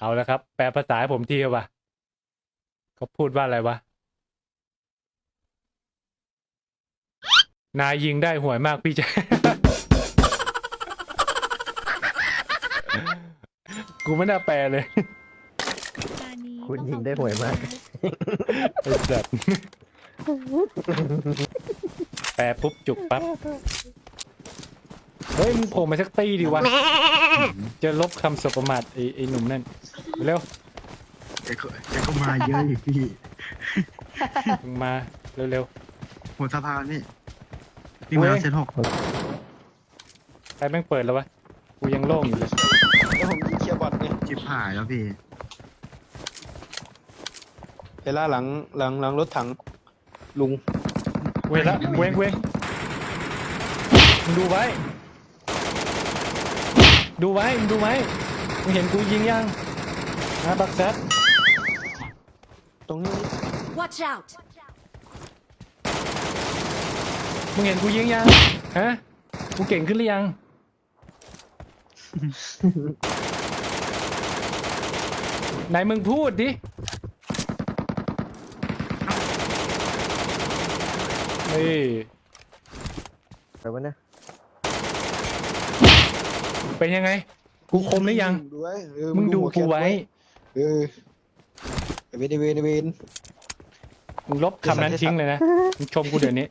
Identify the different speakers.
Speaker 1: เอาแล้วครับ แปลภาษาให้ผมทีวะเขาพูดว่าอะไรวะ นายยิงได้ห่วยมากพี่ชายกูไม่น่าแปลเลย
Speaker 2: คุณยิงได้ห่วยมาก
Speaker 1: ไอ้สัตว์แปลปุ๊บจุกปั๊บ เฮ้ยมึงโผล่มาสักตีดิวะจะลบคำสบประมาทไอ้ไอ้หนุ่มนั่นเร็ว
Speaker 3: แกก็แกก็มาเยอะอยู่พี่
Speaker 1: มึงมาเร็ว
Speaker 3: หัวสะพานนี่นี่มาเซนหก
Speaker 1: ๆใครแม่งเปิดแล้ววะกูยังโล่งอยู่เลย
Speaker 4: แล้วผมยิงเคลียร์บอทไง
Speaker 3: จิบหายแล้วพี่
Speaker 4: เฮล่าหลังหลังหลังรถถัง ลุง
Speaker 1: เวงละเวงเวงมึงดูไว้ ดูไว้มึงดูไว้มึงเห็นกูยิงยังนะบักแซด
Speaker 4: ตรงนี้
Speaker 5: Watch out!
Speaker 1: มึงเห็นกูยิงยังฮะกูเก่งขึ้นหรือยัง ไหนมึงพูดดินี่
Speaker 2: ไปวะเนี่ย
Speaker 1: เป็นยังไง กูคมหรือยัง
Speaker 4: ดูไว้เออ
Speaker 1: มึงดูกูไว้
Speaker 4: เออไอ้เวนไอ้เวนไอ้เวน
Speaker 1: มึงลบคำนั้นทิ้งเลยนะมึงชมกูเดี๋ยวนี้